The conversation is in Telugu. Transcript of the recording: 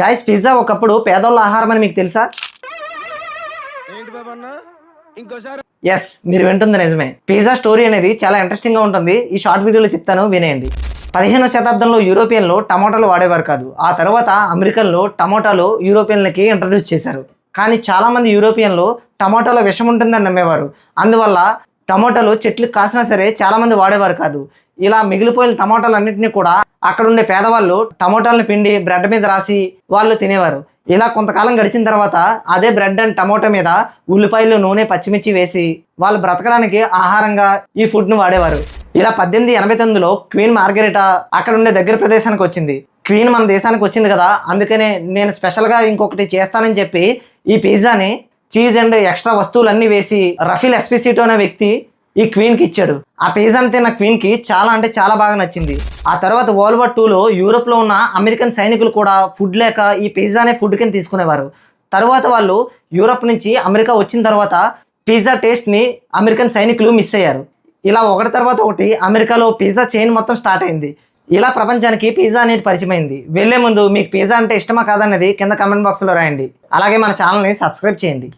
గాయస్ పిజ్జా ఒకప్పుడు పేదోళ్ళ ఆహారం అని మీకు తెలుసా? ఎస్ మీరు వింటుంది నిజమే. పిజ్జా స్టోరీ అనేది చాలా ఇంట్రెస్టింగ్గా ఉంటుంది. ఈ షార్ట్ వీడియోలో చెప్తాను వినేయండి. పదిహేనవ శతాబ్దంలో యూరోపియన్లు టమాటాలు వాడేవారు కాదు. ఆ తర్వాత అమెరికన్లు టమాటాలు యూరోపియన్లకి ఇంట్రడ్యూస్ చేశారు. కానీ చాలా మంది యూరోపియన్లు టమాటాలో విషం ఉంటుందని నమ్మేవారు. అందువల్ల టమాటాలు చెట్లు కాసినా సరే చాలా మంది వాడేవారు కాదు. ఇలా మిగిలిపోయిన టమాటాలన్నింటినీ కూడా అక్కడ ఉండే పేదవాళ్ళు టమాటాలను పిండి బ్రెడ్ మీద రాసి వాళ్ళు తినేవారు. ఇలా కొంతకాలం గడిచిన తర్వాత అదే బ్రెడ్ అండ్ టమాటో మీద ఉల్లిపాయలు నూనె పచ్చిమిర్చి వేసి వాళ్ళు బ్రతకడానికి ఆహారంగా ఈ ఫుడ్ను వాడేవారు. ఇలా పద్దెనిమిది ఎనభై తొమ్మిదిలో క్వీన్ మార్గరెటా అక్కడ ఉండే దగ్గర ప్రదేశానికి వచ్చింది. క్వీన్ మన దేశానికి వచ్చింది కదా అందుకనే నేను స్పెషల్గా ఇంకొకటి చేస్తానని చెప్పి ఈ పిజ్జాని చీజ్ అండ్ ఎక్స్ట్రా వస్తువులన్నీ వేసి రఫీల్ ఎస్పిసిటో అనే వ్యక్తి ఈ క్వీన్కి ఇచ్చాడు. ఆ పిజ్జాని తిన్న క్వీన్కి చాలా అంటే చాలా బాగా నచ్చింది. ఆ తర్వాత వరల్డ్ వార్ టూలో యూరోప్లో ఉన్న అమెరికన్ సైనికులు కూడా ఫుడ్ లేక ఈ పిజ్జానే ఫుడ్ కింద తీసుకునేవారు. తర్వాత వాళ్ళు యూరోప్ నుంచి అమెరికా వచ్చిన తర్వాత పిజ్జా టేస్ట్ని అమెరికన్ సైనికులు మిస్ అయ్యారు. ఇలా ఒకటి తర్వాత ఒకటి అమెరికాలో పిజ్జా చైన్ మొత్తం స్టార్ట్ అయింది. ఇలా ప్రపంచానికి పిజ్జా అనేది పరిచయమైంది. వెళ్ళే ముందు మీకు పిజ్జా అంటే ఇష్టమా కాదన్నది కింద కమెంట్ బాక్స్లో రాయండి. అలాగే మన ఛానల్ని సబ్స్క్రైబ్ చేయండి.